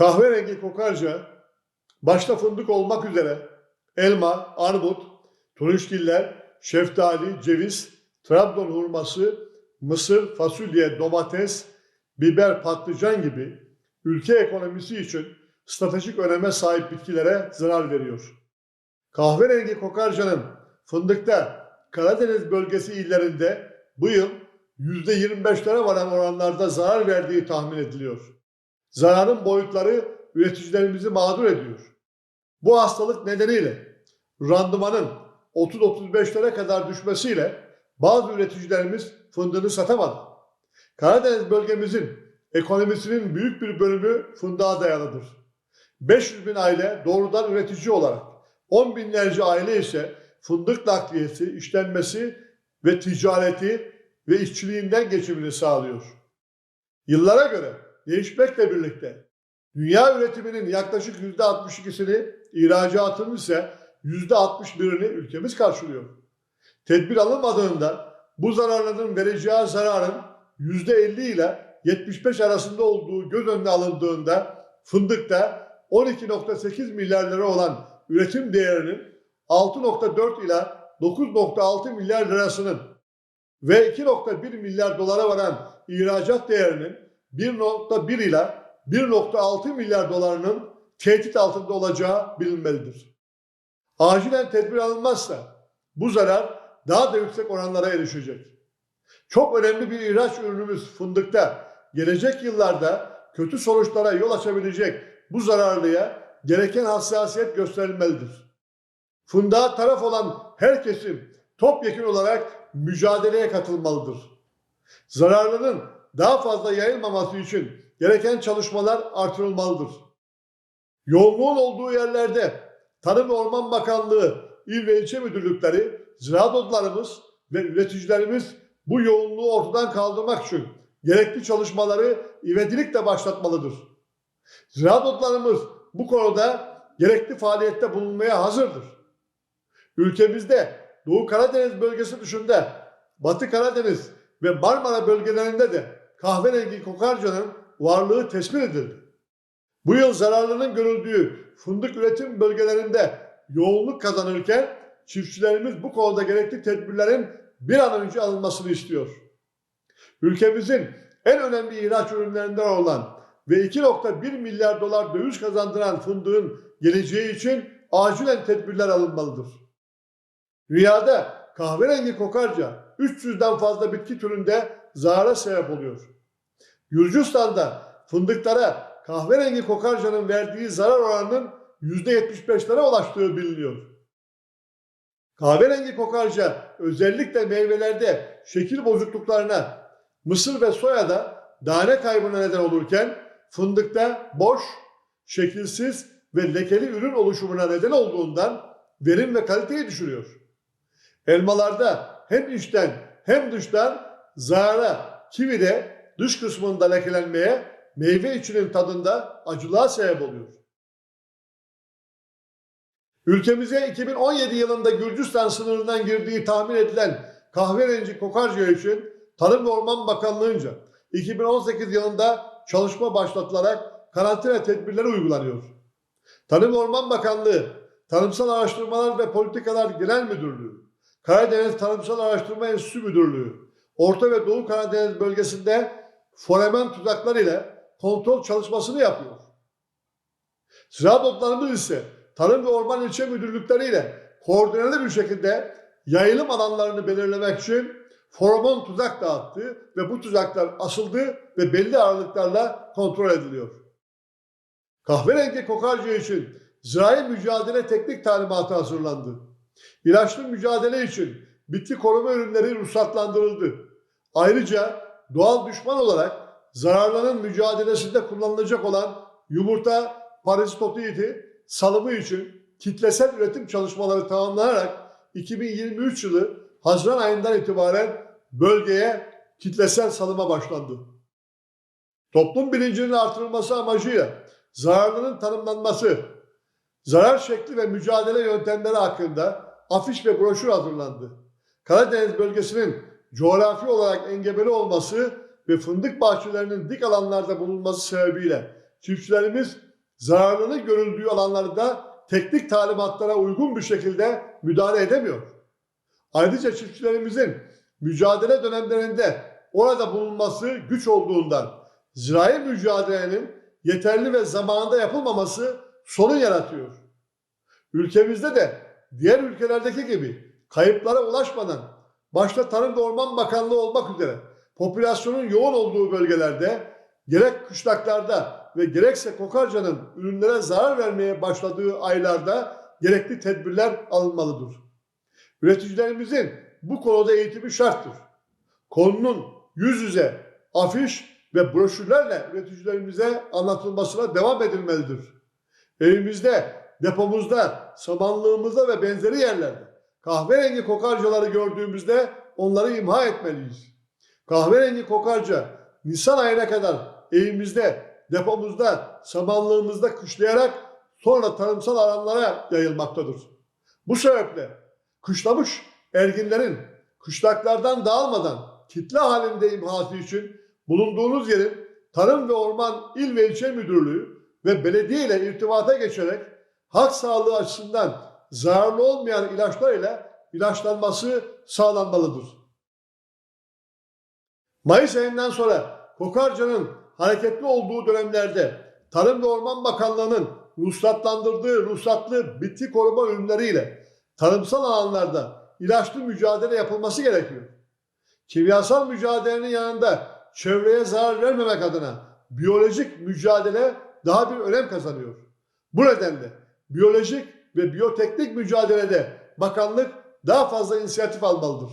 Kahverengi kokarca, başta fındık olmak üzere elma, armut, turunçgiller, şeftali, ceviz, Trabzon hurması, mısır, fasulye, domates, biber, patlıcan gibi ülke ekonomisi için stratejik öneme sahip bitkilere zarar veriyor. Kahverengi kokarcanın fındıkta Karadeniz bölgesi illerinde bu yıl %25'lere varan oranlarda zarar verdiği tahmin ediliyor. Zararın boyutları üreticilerimizi mağdur ediyor. Bu hastalık nedeniyle randımanın 30-35'lere kadar düşmesiyle bazı üreticilerimiz fındığını satamadı. Karadeniz bölgemizin ekonomisinin büyük bir bölümü fındığa dayalıdır. 500 bin aile doğrudan üretici olarak, 10 binlerce aile ise fındık nakliyesi, işlenmesi ve ticareti ve işçiliğinden geçimini sağlıyor. Yıllara göre değişmekle birlikte dünya üretiminin yaklaşık %62'sini ihracatın ise %61'ini ülkemiz karşılıyor. Tedbir alınmadığında bu zararların vereceği zararın %50 ile 75 arasında olduğu göz önüne alındığında fındıkta 12.8 milyar lira olan üretim değerinin 6.4 ila 9.6 milyar lirasının ve 2.1 milyar dolara varan ihracat değerinin 1.1 ila 1.6 milyar dolarının tehdit altında olacağı bilinmelidir. Acilen tedbir alınmazsa bu zarar daha da yüksek oranlara erişecek. Çok önemli bir ihraç ürünümüz fındıkta gelecek yıllarda kötü sonuçlara yol açabilecek bu zararlıya gereken hassasiyet gösterilmelidir. Fındığa taraf olan her kesim topyekun olarak mücadeleye katılmalıdır. Zararlının daha fazla yayılmaması için gereken çalışmalar artırılmalıdır. Yoğunluğun olduğu yerlerde Tarım ve Orman Bakanlığı, il ve ilçe müdürlükleri, ziraat odalarımız ve üreticilerimiz bu yoğunluğu ortadan kaldırmak için gerekli çalışmaları ivedilikle başlatmalıdır. Ziraat odalarımız bu konuda gerekli faaliyette bulunmaya hazırdır. Ülkemizde Doğu Karadeniz bölgesi dışında Batı Karadeniz ve Marmara bölgelerinde de kahverengi kokarcanın varlığı tespit edildi. Bu yıl zararlının görüldüğü fındık üretim bölgelerinde yoğunluk kazanırken çiftçilerimiz bu konuda gerekli tedbirlerin bir an önce alınmasını istiyor. Ülkemizin en önemli ihraç ürünlerinden olan ve 2.1 milyar dolar döviz kazandıran fındığın geleceği için acilen tedbirler alınmalıdır. Rüyada kahverengi kokarca 300'den fazla bitki türünde zarara sebep oluyor. Gürcistan'da fındıklara kahverengi kokarcanın verdiği zarar oranının %75'lere ulaştığı biliniyor. Kahverengi kokarca özellikle meyvelerde şekil bozukluklarına, mısır ve soyada tane kaybına neden olurken fındıkta boş, şekilsiz ve lekeli ürün oluşumuna neden olduğundan verim ve kaliteyi düşürüyor. Elmalarda hem içten hem dıştan zarara, kivide dış kısmında lekelenmeye, meyve içinin tadında acılığa sebep oluyor. Ülkemize 2017 yılında Gürcistan sınırından girdiği tahmin edilen kahverengi kokarca için Tarım ve Orman Bakanlığı'nca 2018 yılında çalışma başlatılarak karantina tedbirleri uygulanıyor. Tarım ve Orman Bakanlığı, Tarımsal Araştırmalar ve Politikalar Genel Müdürlüğü, Karadeniz Tarımsal Araştırma Enstitüsü Müdürlüğü, Orta ve Doğu Karadeniz bölgesinde foremen tuzaklar ile kontrol çalışmasını yapıyor. Ziraat otlarımız ise Tarım ve Orman İlçe Müdürlükleriyle koordineli bir şekilde yayılım alanlarını belirlemek için foromon tuzak dağıttı ve bu tuzaklar asıldı ve belli aralıklarla kontrol ediliyor. Kahverengi kokarca için zirai mücadele teknik talimatı hazırlandı. İlaçlı mücadele için bitki koruma ürünleri ruhsatlandırıldı. Ayrıca doğal düşman olarak zararların mücadelesinde kullanılacak olan yumurta parazitotiyeti salımı için kitlesel üretim çalışmaları tamamlanarak 2023 yılı Haziran ayından itibaren bölgeye kitlesel salıma başlandı. Toplum bilincinin artırılması amacıyla zararlının tanımlanması, zarar şekli ve mücadele yöntemleri hakkında afiş ve broşür hazırlandı. Karadeniz bölgesinin coğrafi olarak engebeli olması ve fındık bahçelerinin dik alanlarda bulunması sebebiyle çiftçilerimiz zararını görüldüğü alanlarda teknik talimatlara uygun bir şekilde müdahale edemiyor. Ayrıca çiftçilerimizin mücadele dönemlerinde orada bulunması güç olduğundan zirai mücadelenin yeterli ve zamanında yapılmaması sorun yaratıyor. Ülkemizde de diğer ülkelerdeki gibi kayıplara ulaşmadan başta Tarım ve Orman Bakanlığı olmak üzere popülasyonun yoğun olduğu bölgelerde gerek kışlaklarda ve gerekse kokarcanın ürünlere zarar vermeye başladığı aylarda gerekli tedbirler alınmalıdır. Üreticilerimizin bu konuda eğitimi şarttır. Konunun yüz yüze, afiş ve broşürlerle üreticilerimize anlatılmasına devam edilmelidir. Evimizde, depomuzda, samanlığımızda ve benzeri yerlerde kahverengi kokarcaları gördüğümüzde onları imha etmeliyiz. Kahverengi kokarca Nisan ayına kadar evimizde, depomuzda, samanlığımızda kışlayarak sonra tarımsal alanlara yayılmaktadır. Bu sebeple kışlamış erginlerin kışlaklardan dağılmadan kitle halinde imhası için bulunduğunuz yerin Tarım ve Orman İl ve İlçe Müdürlüğü ve belediye ile irtibata geçerek halk sağlığı açısından zararlı olmayan ilaçlar ile ilaçlanması sağlanmalıdır. Mayıs ayından sonra kokarcanın hareketli olduğu dönemlerde Tarım ve Orman Bakanlığı'nın ruhsatlandırdığı ruhsatlı bitki koruma ürünleriyle tarımsal alanlarda ilaçlı mücadele yapılması gerekiyor. Kimyasal mücadelenin yanında çevreye zarar vermemek adına biyolojik mücadele daha bir önem kazanıyor. Bu nedenle biyolojik ve biyoteknik mücadelede bakanlık daha fazla inisiyatif almalıdır.